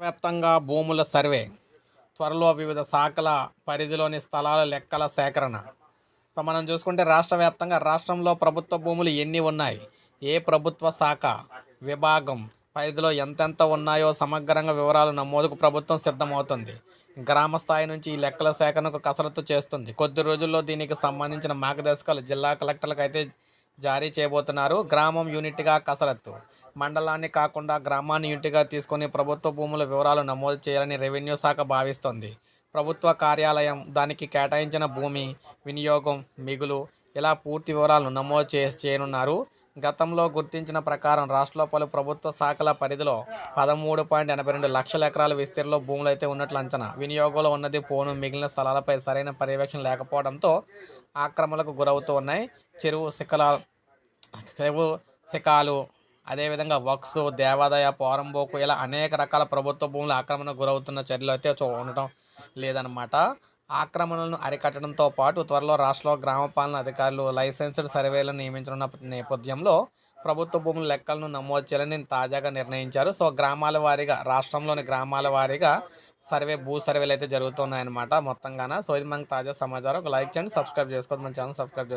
వ్యాప్తంగా భూముల సర్వే త్వరలో వివిధ శాఖల పరిధిలోని స్థలాల లెక్కల సేకరణ. సో మనం చూసుకుంటే రాష్ట్ర వ్యాప్తంగా రాష్ట్రంలో ప్రభుత్వ భూములు ఎన్ని ఉన్నాయి? ఏ ప్రభుత్వ శాఖ విభాగం పరిధిలో ఎంతెంత ఉన్నాయో సమగ్రంగా వివరాలు నమోదుకు ప్రభుత్వం సిద్ధమవుతుంది. గ్రామ స్థాయి నుంచి ఈ లెక్కల సేకరణకు కసరత్తు చేస్తుంది. కొద్ది రోజుల్లో దీనికి సంబంధించిన మార్గదర్శకాలు జిల్లా కలెక్టర్లకు అయితే జారీ చేయబోతున్నారు. గ్రామం యూనిట్గా కసరత్తు. మండలాన్ని కాకుండా గ్రామాన్ని యూనిట్గా తీసుకొని ప్రభుత్వ భూముల వివరాలు నమోదు చేయాలని రెవెన్యూ శాఖ భావిస్తోంది. ప్రభుత్వ కార్యాలయం దానికి కేటాయించిన భూమి వినియోగం మిగులు ఇలా పూర్తి వివరాలను నమోదు చే చేయనున్నారు. గతంలో గుర్తించిన ప్రకారం రాష్ట్రంలో పలు ప్రభుత్వ శాఖల పరిధిలో పదమూడు పాయింట్ ఎనభై రెండు లక్షల ఎకరాల విస్తీర్ణలో భూములు అయితే ఉన్నట్లు అంచనా. వినియోగంలో ఉన్నది పోను మిగిలిన స్థలాలపై సరైన పర్యవేక్షణ లేకపోవడంతో ఆక్రమణలకు గురవుతూ ఉన్నాయి. చెరువు శిఖల చెరువు శిఖాలు అదేవిధంగా వక్స్ దేవాదాయ పోరంబోకు ఇలా అనేక రకాల ప్రభుత్వ భూములు ఆక్రమణకు గురవుతున్న చర్యలు అయితే ఉండటం లేదనమాట ఆక్రమణలను అరికట్టడంతో పాటు త్వరలో రాష్ట్రంలో గ్రామ పాలన అధికారులు లైసెన్స్డ్ సర్వేలను నియమించనున్న నేపథ్యంలో ప్రభుత్వ భూముల లెక్కలను నమోదు చేయాలని తాజాగా నిర్ణయించారు. సో గ్రామాల వారీగా రాష్ట్రంలోని గ్రామాల వారీగా సర్వే భూ సర్వేలు అయితే జరుగుతున్నాయన్నమాట మొత్తంగాన. సో ఇది మనకు తాజా సమాచారం. ఒక లైక్ చేయండి సబ్స్క్రైబ్ చేసుకోండి మన ఛానల్ సబ్స్క్రైబ్ చేసుకోండి